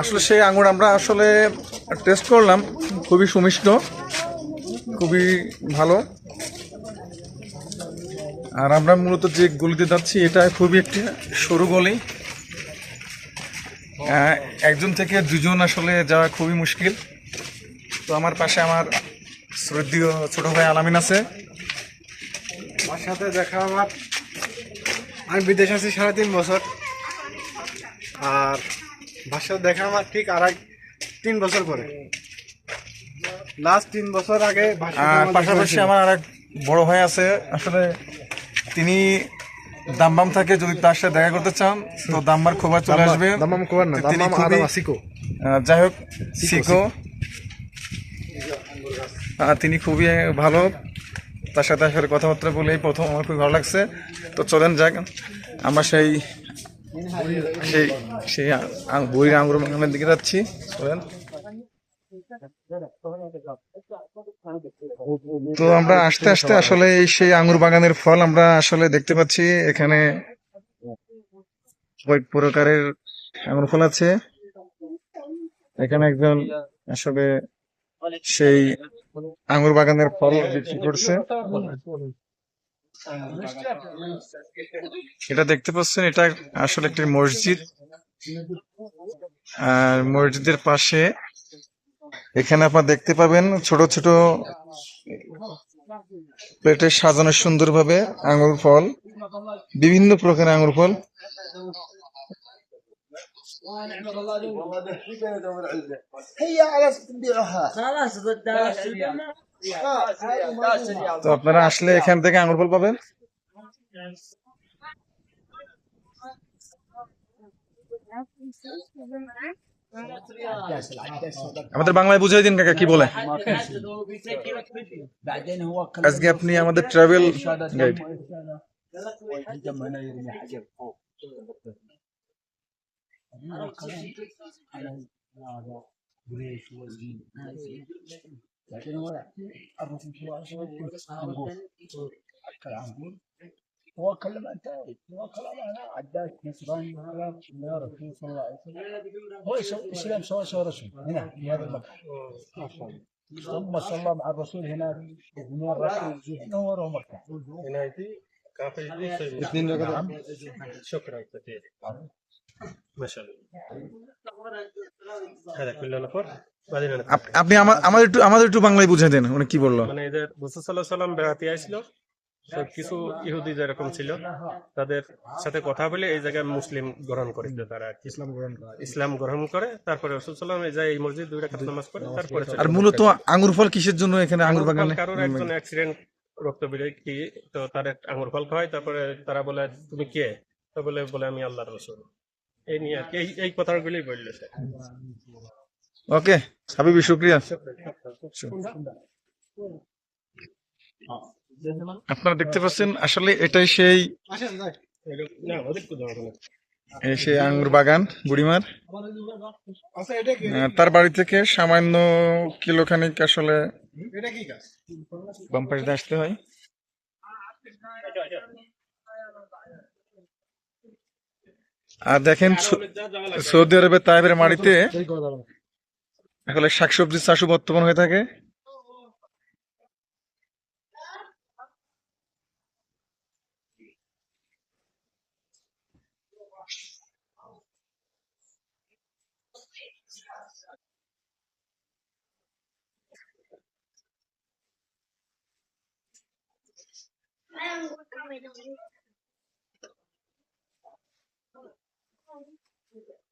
আসলে সেই আঙুর আমরা আসলে টেস্ট করলাম। খুবই সুমিষ্ট, খুবই ভালো। আর আমরা মূলত যে গলিতে যাচ্ছি, এটা খুবই একটি সরু গলি। একজন থেকে দুজন আসলে যাওয়া খুবই মুশকিল। তো আমার পাশে আমার শ্রদ্ধীয় ছোট ভাই আলামিন আছে। আমার সাথে দেখা আমার আমি বিদেশ আছি সাড়ে তিন বছর। আর ভাষা দেখা আমার ঠিক আড়াই তিন বছর পরে। লাস্ট তিন বছর আগে আর পাশাপাশি আমার আর এক বড় ভাই আছে আসলে তিনি দামবাম থাকে যদি তার সাথে দেখা করতে চান তো দামবার খোবা চলে আসবে। দামাম কোয়ার না খুবই- আদম যাই হোক সিকো তিনি খুবই ভালো। তার সাথে আসলে কথাবার্তা বলে এই প্রথম আমার খুবই ভালো লাগছে। তো চলেন যাক আমরা সেই সেই সেই আ- বইয়ের আঙুর বাগানের দিকে যাচ্ছি তো আমরা আস্তে আস্তে আসলে সেই আঙ্গুর বাগানের ফল আমরা আসলে দেখতে পাচ্ছি, এখানে কয়েক প্রকারের আঙ্গুর ফল আছে। এখানে একজন আসলে সেই আঙ্গুর বাগানের ফল বিক্রি করছে। এটা দেখতে পাচ্ছেন এটা আসলে একটি মসজিদ আর মসজিদের পাশে এখানে আপনার দেখতে পাবেন ছোট ছোট প্লেটে সাজানো সুন্দরভাবে আঙ্গুর ফল বিভিন্ন প্রকারের আঙ্গুর ফল তো আপনারা আসলে এখান থেকে আঙ্গুর ফল পাবেন আমাদের বাংলায় বুঝাই দিন কাকা কি বলে بعدين هو كل আজকে আপনি আমাদের ট্রাভেল গাইড هجم لكن هو العنقود هو أنت هو كلام أنا عداك نصراني هذا يا رسول صلى الله عليه وسلم. هو الاسلام سوى سوى رسول. هنا في هذا المكان. الله ثم صلى مع الرسول هناك نور الرسول هنا مكة. كافي. نعم. شكرا كثير ما شاء الله. হ্যাঁ, আপনি আমাদের একটু আমাদের একটু বাংলায় বুঝে দেন উনি কি বলল? মানে এদের রাসূল সাল্লাল্লাহু বেড়াতে আসলো তো কিছু ইহুদি যেরকম ছিল তাদের সাথে কথা বলে এই জায়গায় মুসলিম গ্রহণ করে। তারা ইসলাম গ্রহণ করে। ইসলাম গ্রহণ করে তারপরে রাসূল সাল্লাল্লাহু আলাইহি যায় এই মসজিদ দুই রাকাত নামাজ পড়ে হ্যাঁ, তারপরে হ্যাঁ। আর মূলত আঙুর ফল কিসের জন্য এখানে আঙুর বাগানে? কারোর একজন অ্যাক্সিডেন্ট রক্ত বেরোয় কি তো তার আঙুর ফল খাওয়াই তারপরে তারা বলে তুমি কে? তো বলে বলে আমি আল্লাহর রসুল। এই নিয়ে আর কি এই বলল স্যার ওকে হাবিবি শুক্রিয়া। আপনারা দেখতে পাচ্ছেন আসলে এটাই সেই সেই আঙ্গুর বাগান বুড়িমার। আচ্ছা তার বাড়ি থেকে সামান্য কিলোখানিক আসলে এটা কি গাছ? বাম পাশ দিয়ে আসতে হয়। আর দেখেন সৌদি আরবের তাইবের মাটিতে আসলে শাকসবজি চাষও বর্তমান হয়ে থাকে। I 放一起就